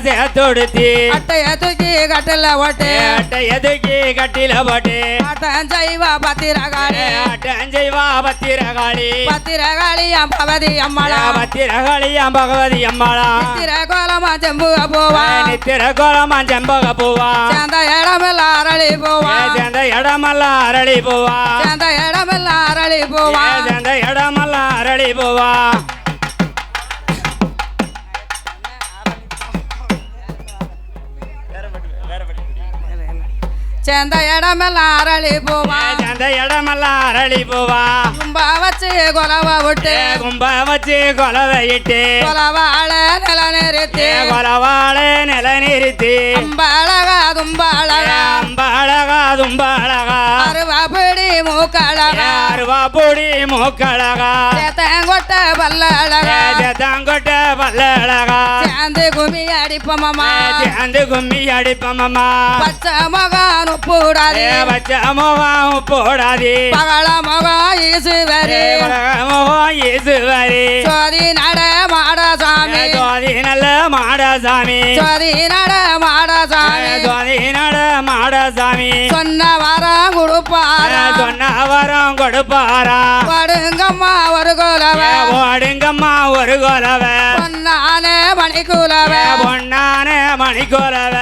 வாழையாத்தா சேர்த்துடுத்தி அட்டைய தூக்கி கட்டில ஓட்டு அட்டை எதுக்கி கட்டில போட்டு. ஆட்டம் செய்வா பத்திரகாளி அட்டஞ்செய்வா பத்திரகாளி. பத்திரகாளி பவதி அம்மளா. பத்திரகாளி பகவதி அம்மாளா. திர கோலமா செம்பு போவா. நித்திர கோலமா செம்பக பூவா. சேர்ந்த இடமெல்லாம் அரளி போவா. சேர்ந்த இடமெல்லாம் அரளி பூவா. சேர்ந்த இடமெல்லாம் அரளி போவா. சேர்ந்த இடமெல்லாம் அரளி பூவா. சேர்ந்த இடமெல்லாம் அரளி போவா. சேர்ந்த இடமெல்லாம் அரளி பூவா. கும்பா வச்சு கொலவ விட்டு. கும்ப வச்சு கொலவை இட்டு. கொலவாழ நில நிறுத்தி. கொலவாழ நில நிறுத்தி. அம்பழகா தும்பழகா அம்பழகா தும்பழகா அருவா பிடி மூக்கழகா அருவா பொடி மூக்கழகா சேத்தங்கொட்ட பல்லழகா தங்கொட்ட பல்லழகா சேர்ந்து குமி அடிப்பமாமா. சேர்ந்து கும்மி அடிப்பமம்மா பச்சை மகான் உப்புடாது வச்ச முகம் போடாதே. பகல மகம் ஈசுவரி முகம் ஈசுவரி சோதி நட மாட சாமி. சுவாதி நல்ல மாடசாமி சோதி நட மாட சாமி. சுவாதி நட மாடசாமி சொன்ன வரம் கொடுப்பாரா? சொன்ன வரம் கொடுப்பாரா? படுங்கம்மா ஒரு குலவ. ஓடுங்கம்மா ஒரு கொலவ. பொன்னான மணிக்குலவ. பொன்னான மணிக்கொலவ.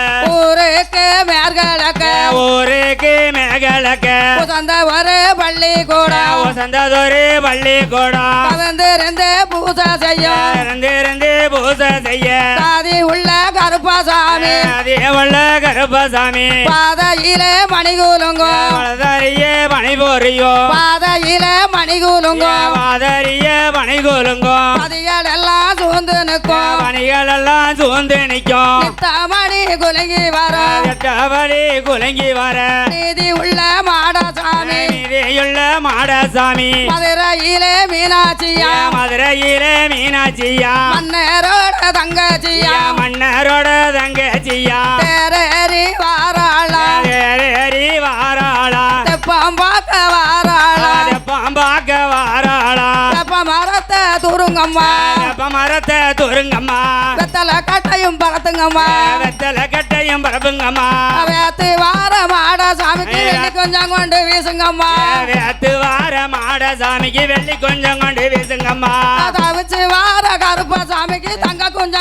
ஊருக்கு மேற்கிழக்க. ஊருக்கு மேகலக்க சொந்த ஒரு பள்ளி கூட வசந்ததொரு பள்ளிக்கூடம் கலந்திருந்து பூசை செய்யும் இருந்து பூசை செய்ய. சாதி உள்ள கருப்பசாமி. அதே உள்ள கருப்பசாமி. பாதையில மணிகுலுங்கோ வளதறிய போறியோ. பாதையில மணிகுலுங்கோ வாதறிய பணி கொலுங்கோ. பதிகள் சூழ்ந்து நிற்கும் பணிகள் எல்லாம் சூழ்ந்து நிற்கும். நித்தமணி குலுங்கி வரும் எட்டபடி குலுங்கி வர. நீதி உள்ள மாடசாமி. மீதியுள்ள மாடசாமி. மதுரையில மீனாட்சியா. மதுரையிலே மீனாட்சியா. மன்னரோட தங்கச்சியா. மன்னரோட தங்கச்சியா. தேரேறி வாராளா. ஏறி வாராளா. தெப்பம் பார்க்க வாராளா. பாம்பாக்க வாராளா. தெப்ப மரத்தை துருங்கம்மா. மரத்தை துருங்கம்மா. வெத்தலை கட்டையும் பறத்துங்கம்மா வெத்தலை கட்டையும் பரப்புங்கம்மா வேத்து வார மாட சாமிக்கு வெள்ளி கொஞ்சம் கொண்டு வீசுங்கம்மா. வேத்து வார மாட சாமிக்கு வெள்ளி கொஞ்சம் கொண்டு வீசுங்கம்மா.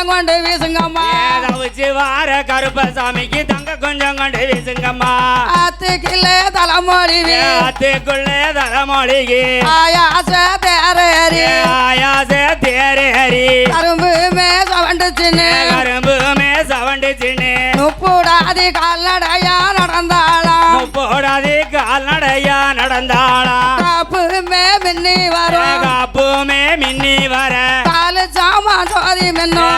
கொஞ்சம் கொண்டு வீசுங்கம்மா. தவிச்சு வார கருப்ப சாமிக்கு தங்க கொஞ்சம் கொண்டு வீசுங்கம்மா. ஆத்துக்கில்ல தலைமொழி ஆத்துக்குள்ளே தரமொழிகி ஆயாச தேரேறி. ஆயாச தேரேறி. கரும்பு மேச வந்துச்சுன்னு கரும்புமே சவண்டு சின்னு நுப்புடாதி கால்நடையா நடந்தாளாம் போடாதே கால்நடையா நடந்தாளா? காப்பு மே மின்னி வரும். காப்புமே மின்னி வர. காலு சாமான் சோதி மின்னும்.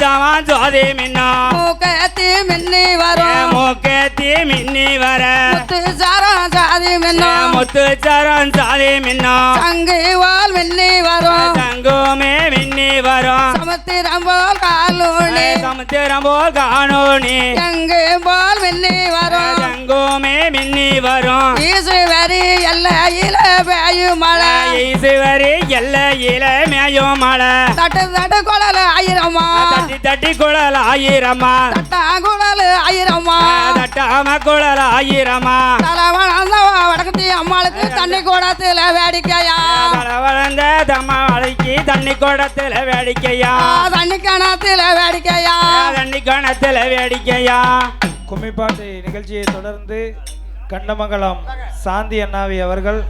ஜாமான் ஜோதி மின்னும் மூக்கத்தி மின்னி வரும் மூக்கத்தி மின்னி வர. முத்து சாரம் சாதி மின்னும் முத்து சரம் சாதி மின்னும் சங்கு வால் மின்னி வரும். தங்குமே மின்னி வரும். சமுத்திரம் போல் காலூனி சமுத்திரம் போல் காணோனி. எங்கு போல் மின்னி வரும். தங்குமே மின்னி வரும். ஈசுவரி எல்லையில பெய்யும் மழை ஈசுவரி எல்லையில மேயும் மழை தட்டு தட்டு தட்டி தட்டி குழல் ஆயிரம்மா தட்டா குழல் ஆயிரமா தட்டா மக்குழல் ஆயிரமா தலவளந்த வடக்கத்தி அம்மாளுக்கு தண்ணி கூடத்துல வேடிக்கையா? வளர்ந்த தம்மாளைக்கு தண்ணி குடத்துல வேடிக்கையா? தண்ணி கிணத்துல வேடிக்கையா? தண்ணி கணத்துல வேடிக்கையா? கும்மிப்பாட்டு நிகழ்ச்சியை தொடர்ந்து கண்டமங்கலம் சாந்தி அண்ணாவி அவர்கள்